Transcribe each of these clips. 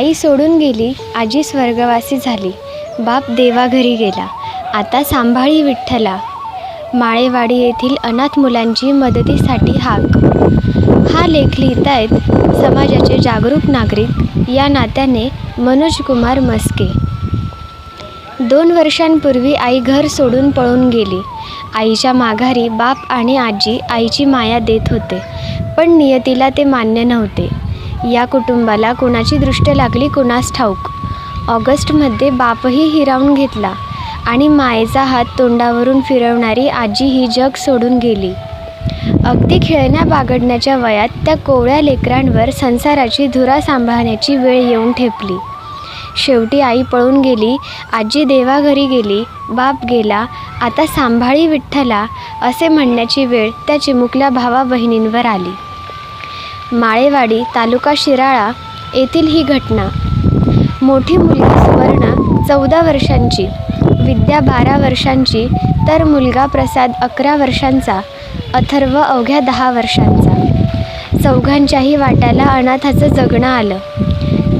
आई सोडून गेली आजी स्वर्गवासी झाली. बाप देवाघरी गेला. आता सांभाळी विठ्ठला. माळेवाडी येथील अनाथ मुलांची मदतीसाठी हाक. हा लेख लिहितायत समाजाचे जागरूक नागरिक या नात्याने मनोज कुमार मस्के. दोन वर्षांपूर्वी आई घर सोडून पळून गेली. आईच्या माघारी बाप आणि आजी आईची माया देत होते पण नियतीला ते मान्य नव्हते. या कुटुंबाला कोणाची दृष्ट लागली कुणास ठाऊक. ऑगस्टमध्ये बापही हिरावून घेतला आणि मायेचा हात तोंडावरून फिरवणारी आजी ही जग सोडून गेली. अगदी खेळण्या बागडण्याच्या वयात त्या कोवळ्या लेकरांवर संसाराची धुरा सांभाळण्याची वेळ येऊन ठेपली. शेवटी आई पळून गेली आजी देवाघरी गेली बाप गेला आता सांभाळी विठ्ठला असे म्हणण्याची वेळ त्या चिमुकल्या भावा बहिणींवर आली. माळेवाडी तालुका शिराळा येथील ही घटना. मोठी मुलगी सुवर्णा चौदा वर्षांची विद्या बारा वर्षांची तर मुलगा प्रसाद अकरा वर्षांचा अथर्व अवघ्या दहा वर्षांचा. चौघांच्याही वाट्याला अनाथाचं जगणं आलं.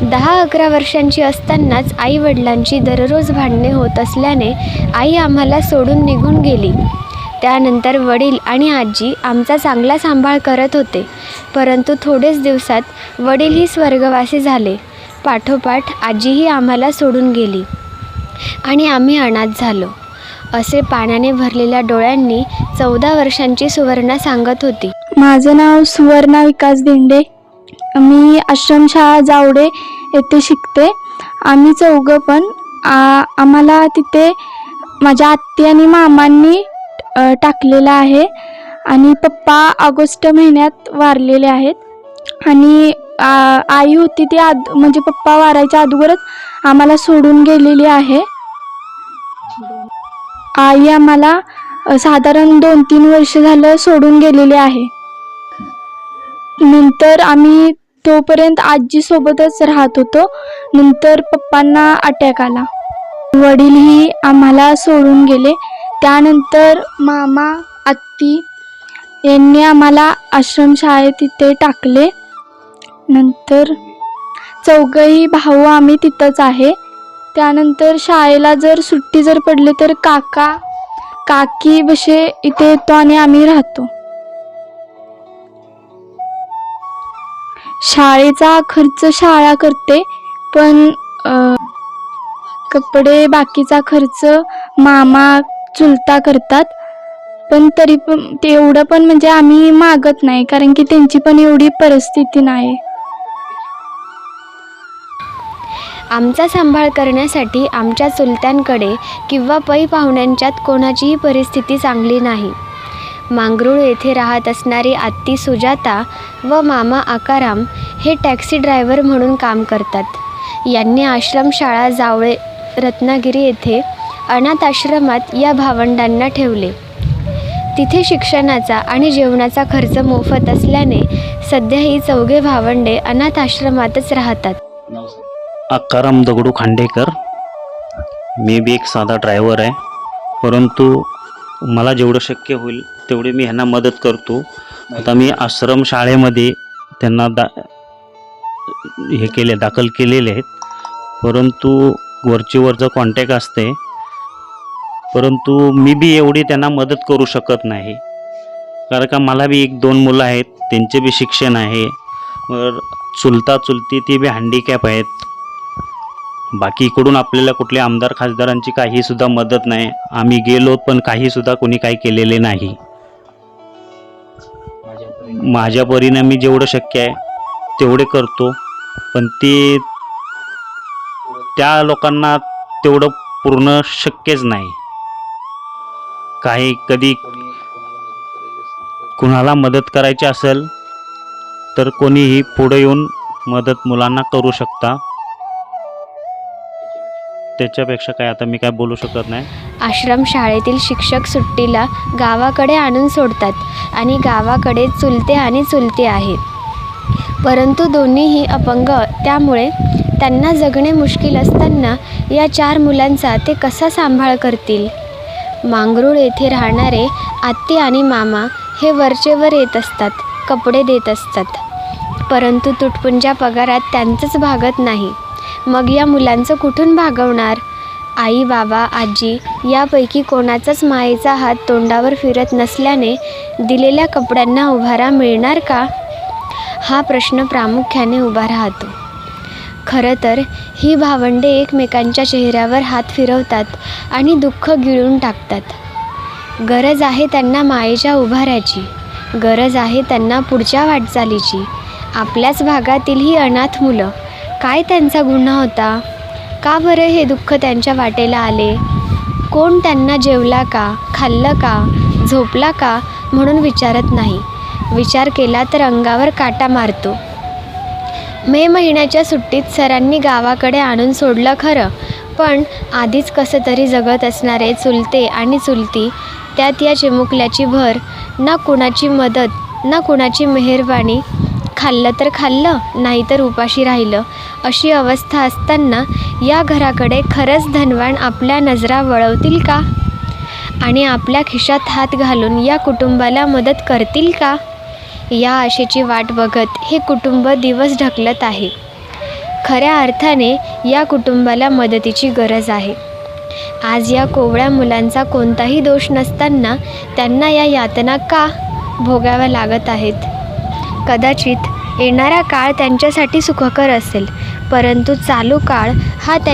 दहा अकरा वर्षांची असतानाच आई वडिलांची दररोज भांडणे होत असल्याने आई आम्हाला सोडून निघून गेली. त्यानंतर वडील आणि आजी आमचा चांगला सांभाळ करत होते. परंतु थोडेच दिवसात वडीलही स्वर्गवासी झाले. पाठोपाठ आजीही आम्हाला सोडून गेली आणि आम्ही अनाथ झालो. असे पाण्याने भरलेल्या डोळ्यांनी चौदा वर्षांची सुवर्णा सांगत होती. माझं नाव सुवर्णा विकास दिंडे. मी आश्रमशाळा जावडे येथे शिकते. आम्ही चौघं पण आम्हाला तिथे माझ्या आत्ती आणि मामांनी टाकलेलं आहे. आणि पप्पा ऑगस्ट महिन्यात वारलेले आहेत. आणि आ, आई होती ती आद म्हणजे पप्पा वारायच्या अगोदरच आम्हाला सोडून गेलेली आहे. आई आम्हाला साधारण दोन तीन वर्ष झालं सोडून गेलेली आहे. नंतर आम्ही तोपर्यंत आजीसोबतच राहत होतो. नंतर पप्पांना अटॅक आला. वडीलही आम्हाला सोडून गेले. त्यानंतर मामा आत्ती यांनी आम्हाला आश्रमशाळेत तिथे टाकले. नंतर चौघही भाऊ आम्ही तिथंच आहे. त्यानंतर शाळेला जर सुट्टी जर पडली तर काका काकी बसे इथे येतो आणि आम्ही राहतो. शाळेचा खर्च शाळा करते पण कपडे बाकीचा खर्च मामा चुलता करतात. पण तरी पण ते एवढं पण म्हणजे आम्ही मागत नाही कारण की त्यांची पण एवढी परिस्थिती नाही. आमचा सांभाळ करण्यासाठी आमच्या चुलत्यांकडे किंवा पै पाहुण्यांच्यात कोणाचीही परिस्थिती चांगली नाही. मांगरूळ येथे राहत असणारी आत्ती सुजाता व मामा आकाराम हे टॅक्सी ड्रायव्हर म्हणून काम करतात. यांनी आश्रमशाळा जावळे रत्नागिरी येथे अनाथ आश्रमात या भावंडांना ठेवले. तिथे शिक्षणाचा आणि जेवणाचा खर्च मोफत असल्याने सध्या ही चौघे भावंडे अनाथ आश्रमातच राहतात. अक्काराम दगडू खांडेकर. मी बी एक साधा ड्रायव्हर आहे. परंतु मला जेवढं शक्य होईल तेवढी मी ह्यांना मदत करतो. आता मी आश्रम शाळेमध्ये त्यांना दा हे केले दाखल केलेले आहेत. परंतु वरची वरचं कॉन्टॅक्ट असते परंतु मी बी एवढी त्यांना मदत करू शकत नाही. कारण का मला बी एक दोन मुलं आहेत त्यांचे बी शिक्षण आहे. चुलता चुलती ती बी हँडिकॅप आहेत. बाकी इकडून आपल्याला कुठल्या आमदार खासदारांची काहीसुद्धा मदत नाही. आम्ही गेलो पण काहीसुद्धा कोणी काही केलेले नाही. माझ्या परीने मी जेवढं शक्य आहे तेवढे करतो. पण ते त्या लोकांना तेवढं पूर्ण शक्यच नाही. काही कधी कुणाला मदत करायची असेल तर कोणीही पुढे येऊन मदत मुलांना करू शकता. त्याच्यापेक्षा काय आता मी काय बोलू शकत नाही. आश्रम शाळेतील शिक्षक सुट्टीला गावाकडे आणून सोडतात आणि गावाकडे चुलते आणि चुलते आहेत परंतु दोन्हीही अपंग त्यामुळे त्यांना जगणे मुश्किल असताना या चार मुलांचा ते कसा सांभाळ करतील? मांगरूळ येथे राहणारे आत्ते आणि मामा हे वरचेवर येत असतात कपडे देत असतात. परंतु तुटपुंज्या पगारात त्यांचंच भागत नाही. मग या मुलांचं कुठून भागवणार? आई बाबा आजी यापैकी कोणाचाच मायेचा हात तोंडावर फिरत नसल्याने दिलेल्या कपड्यांना उभारा मिळणार का? हा प्रश्न प्रामुख्याने उभा राहतो. खरं तर ही भावंडे एकमेकांच्या चेहऱ्यावर हात फिरवतात आणि दुःख गिळून टाकतात. गरज आहे त्यांना मायेच्या उभाऱ्याची. गरज आहे त्यांना पुढच्या वाटचालीची. आपल्याच भागातील ही अनाथ मुलं. काय त्यांचा गुन्हा होता? का बरं हे दुःख त्यांच्या वाटेला आले? कोण त्यांना जेवला का? खाल्लं का? झोपला का? म्हणून विचारत नाही. विचार केला तर अंगावर काटा मारतो. मे महिन्याच्या सुट्टीत सरांनी गावाकडे आणून सोडलं खरं. पण आधीच कसं तरी जगत असणारे चुलते आणि चुलती त्यात या चिमुकल्याची भर ना कुणाची मदत ना कुणाची मेहरबानी खाल्लं तर खाल्लं नाहीतर उपाशी राहिलं अशी अवस्था असताना या घराकडे खरंच धनवान आपल्या नजरा वळवतील का? आणि आपल्या खिशात हात घालून या कुटुंबाला मदत करतील का? या आशेची वाट बघत हे कुटुंब दिवस ढकलत आहे. खऱ्या अर्थाने या कुटुंबाला मदतीची गरज आहे. आज या कोवळ्या मुलांचा कोणताही दोष नसताना त्यांना या यातना का भोगाव्या लागत आहेत? कदाचित येणारा काळ त्यांच्यासाठी सुखकर असेल परंतु चालू काळ हा त्या